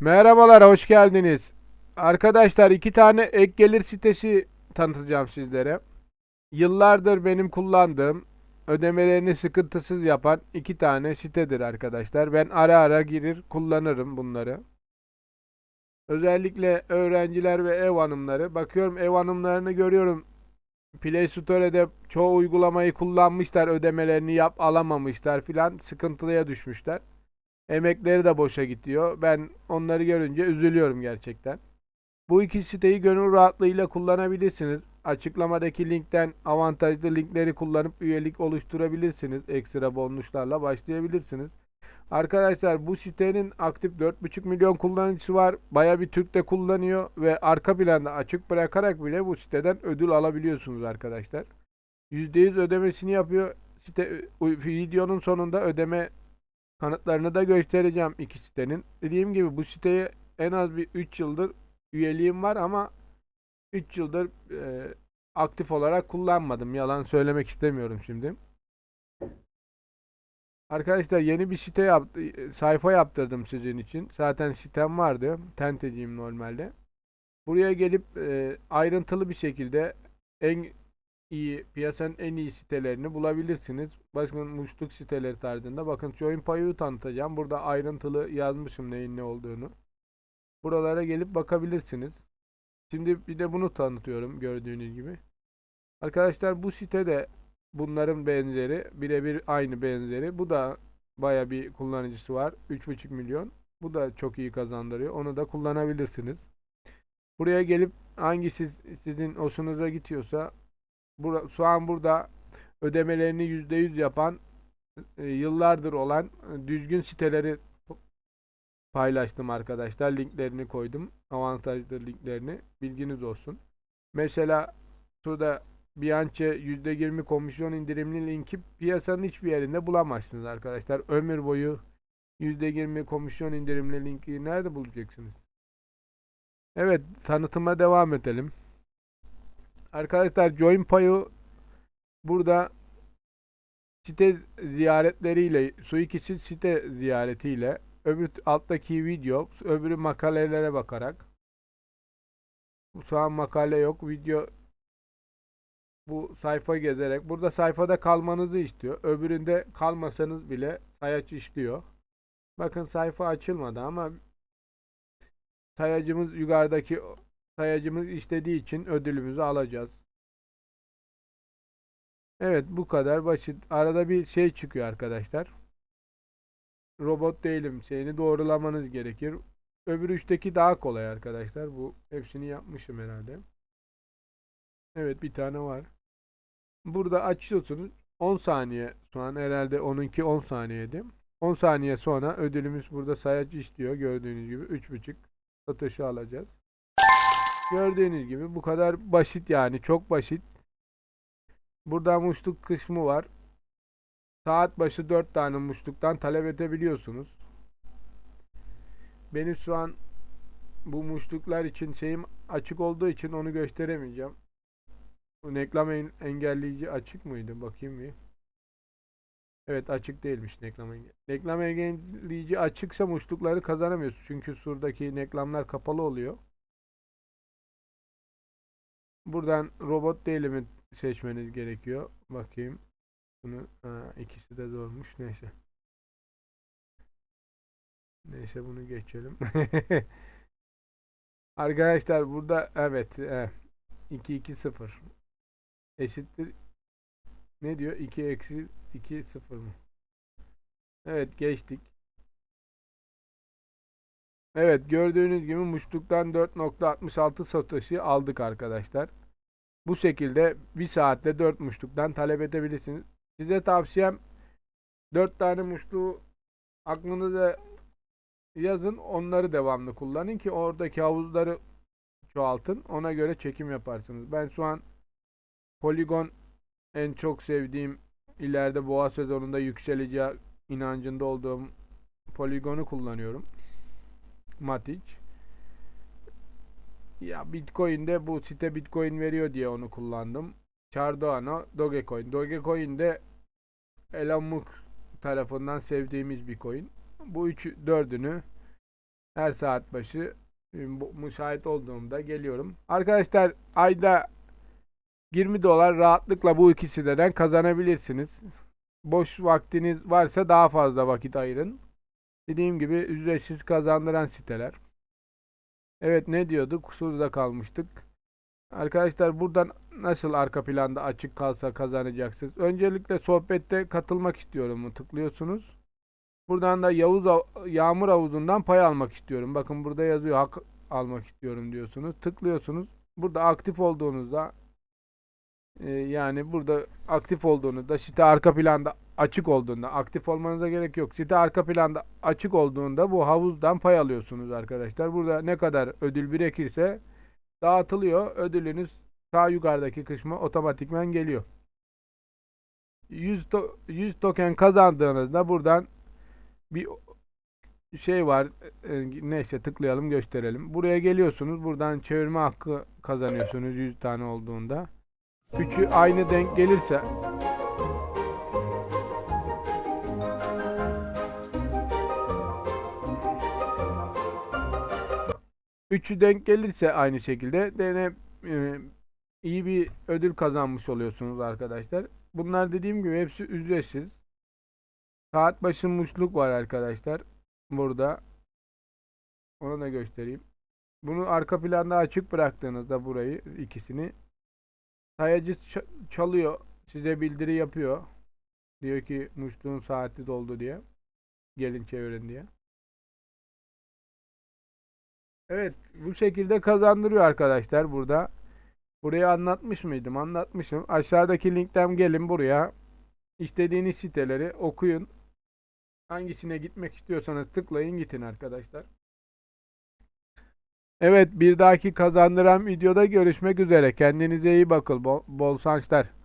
Merhabalar, hoş geldiniz. Arkadaşlar iki tane ek gelir sitesi tanıtacağım sizlere. Yıllardır benim kullandığım, ödemelerini sıkıntısız yapan iki tane sitedir arkadaşlar. Ben ara ara girir kullanırım bunları. Özellikle öğrenciler ve ev hanımları. Bakıyorum ev hanımlarını görüyorum. Play Store'de çoğu uygulamayı kullanmışlar, ödemelerini yap alamamışlar filan, sıkıntıya düşmüşler. Emekleri de boşa gidiyor. Ben onları görünce üzülüyorum gerçekten. Bu iki siteyi gönül rahatlığıyla kullanabilirsiniz. Açıklamadaki linkten avantajlı linkleri kullanıp üyelik oluşturabilirsiniz. Ekstra bonuslarla başlayabilirsiniz. Arkadaşlar bu sitenin aktif 4,5 milyon kullanıcısı var. Baya bir Türk de kullanıyor ve arka planda açık bırakarak bile bu siteden ödül alabiliyorsunuz arkadaşlar. %100 ödemesini yapıyor. Site videonun sonunda ödeme kanıtlarını da göstereceğim iki sitenin. Dediğim gibi bu siteye en az bir 3 yıldır üyeliğim var ama 3 yıldır e, aktif olarak kullanmadım. Yalan söylemek istemiyorum şimdi. Arkadaşlar yeni bir site yap, sayfa yaptırdım sizin için. Zaten sitem vardı. Tenteciyim normalde. Buraya gelip e, ayrıntılı bir şekilde en iyi piyasanın en iyi sitelerini bulabilirsiniz. Bakın muşluk siteleri tarzında. Bakın Join Pay'ı tanıtacağım. Burada ayrıntılı yazmışım neyin ne olduğunu. Buralara gelip bakabilirsiniz. Şimdi bir de bunu tanıtıyorum gördüğünüz gibi. Arkadaşlar bu sitede bunların benzeri birebir aynı benzeri. Bu da baya bir kullanıcısı var. 3,5 milyon. Bu da çok iyi kazandırıyor. Onu da kullanabilirsiniz. Buraya gelip hangisi sizin hoşunuza gidiyorsa Bura, şu an burada ödemelerini %100 yapan e, yıllardır olan e, düzgün siteleri paylaştım arkadaşlar. Linklerini koydum. Avantajlı linklerini. Bilginiz olsun. Mesela şurada Bianche %20 komisyon indirimli linki piyasanın hiçbir yerinde bulamazsınız arkadaşlar. Ömür boyu %20 komisyon indirimli linki nerede bulacaksınız? Evet, tanıtıma devam edelim. Arkadaşlar Join Pay'ı burada site ziyaretleriyle, su ikisi site ziyaretiyle, öbür alttaki video, öbürü makalelere bakarak. Şu an makale yok. Video bu sayfa gezerek. Burada sayfada kalmanızı istiyor. Öbüründe kalmasanız bile sayaç işliyor. Bakın sayfa açılmadı ama sayacımız yukarıdaki sayacımız istediği için ödülümüzü alacağız. Evet bu kadar basit. Arada bir şey çıkıyor arkadaşlar. Robot değilim şeyini doğrulamanız gerekir. Öbür üçteki daha kolay arkadaşlar. Bu hepsini yapmışım herhalde. Evet bir tane var. Burada açıyorsunuz. 10 saniye şu an herhalde onunki 10 saniyeydi. 10 saniye sonra ödülümüz burada sayaç işliyor. Gördüğünüz gibi 3.5 satışı alacağız. Gördüğünüz gibi bu kadar basit yani çok basit. Burada muşluk kısmı var. Saat başı 4 tane muşluktan talep edebiliyorsunuz. Benim şu an bu muşluklar için şeyim açık olduğu için onu gösteremeyeceğim. Reklam engelleyici açık mıydı? Bakayım bir. Evet açık değilmiş reklam engelleyici. Reklam engelleyici açıksa muşlukları kazanamıyorsun. Çünkü surdaki reklamlar kapalı oluyor. Buradan robot değilimi seçmeniz gerekiyor. Bakayım. Bunu ha, ikisi de zormuş. Neyse. Neyse bunu geçelim. Arkadaşlar burada evet e, 2 2 0 eşittir ne diyor? 2 eksi 2 0 mı? Evet geçtik. Evet gördüğünüz gibi muşluktan 4.66 satışı aldık arkadaşlar. Bu şekilde bir saatte 4 muşluktan talep edebilirsiniz. Size tavsiyem 4 tane muşluğu aklınıza yazın onları devamlı kullanın ki oradaki havuzları çoğaltın. Ona göre çekim yaparsınız. Ben şu an Polygon en çok sevdiğim ileride boğa sezonunda yükseleceği inancında olduğum Polygon'u kullanıyorum. Matic. Ya Bitcoin'de bu site Bitcoin veriyor diye onu kullandım. Cardano, Dogecoin. Dogecoin de Elon Musk tarafından sevdiğimiz bir coin. Bu üç, dördünü Her saat başı müsait olduğumda geliyorum. Arkadaşlar ayda 20 dolar rahatlıkla bu iki siteden kazanabilirsiniz. Boş vaktiniz varsa daha fazla vakit ayırın. Dediğim gibi ücretsiz kazandıran siteler. Evet ne diyorduk? Kusurda kalmıştık. Arkadaşlar buradan nasıl arka planda açık kalsa kazanacaksınız. Öncelikle sohbette katılmak istiyorum mu tıklıyorsunuz. Buradan da Yavuz Av- Yağmur Havuzu'ndan pay almak istiyorum. Bakın burada yazıyor hak almak istiyorum diyorsunuz. Tıklıyorsunuz. Burada aktif olduğunuzda e, yani burada aktif olduğunuzda site arka planda açık olduğunda aktif olmanıza gerek yok. Site arka planda açık olduğunda bu havuzdan pay alıyorsunuz arkadaşlar. Burada ne kadar ödül birikirse dağıtılıyor. Ödülünüz sağ yukarıdaki kısma otomatikmen geliyor. 100, to- 100 token kazandığınızda buradan bir şey var. E, Neyse tıklayalım gösterelim. Buraya geliyorsunuz. Buradan çevirme hakkı kazanıyorsunuz 100 tane olduğunda. Üçü aynı denk gelirse Üçü denk gelirse aynı şekilde dene e, iyi bir ödül kazanmış oluyorsunuz arkadaşlar. Bunlar dediğim gibi hepsi ücretsiz. Saat başı muşluk var arkadaşlar. Burada. Onu da göstereyim. Bunu arka planda açık bıraktığınızda burayı ikisini sayacı çalıyor. Size bildiri yapıyor. Diyor ki muşluğun saati doldu diye. Gelin çevirin diye. Evet, bu şekilde kazandırıyor arkadaşlar burada. Burayı anlatmış mıydım? Anlatmışım. Aşağıdaki linkten gelin buraya. İstediğiniz siteleri okuyun. Hangisine gitmek istiyorsanız tıklayın gidin arkadaşlar. Evet, bir dahaki kazandıran videoda görüşmek üzere. Kendinize iyi bakın. Bol, bol şanslar.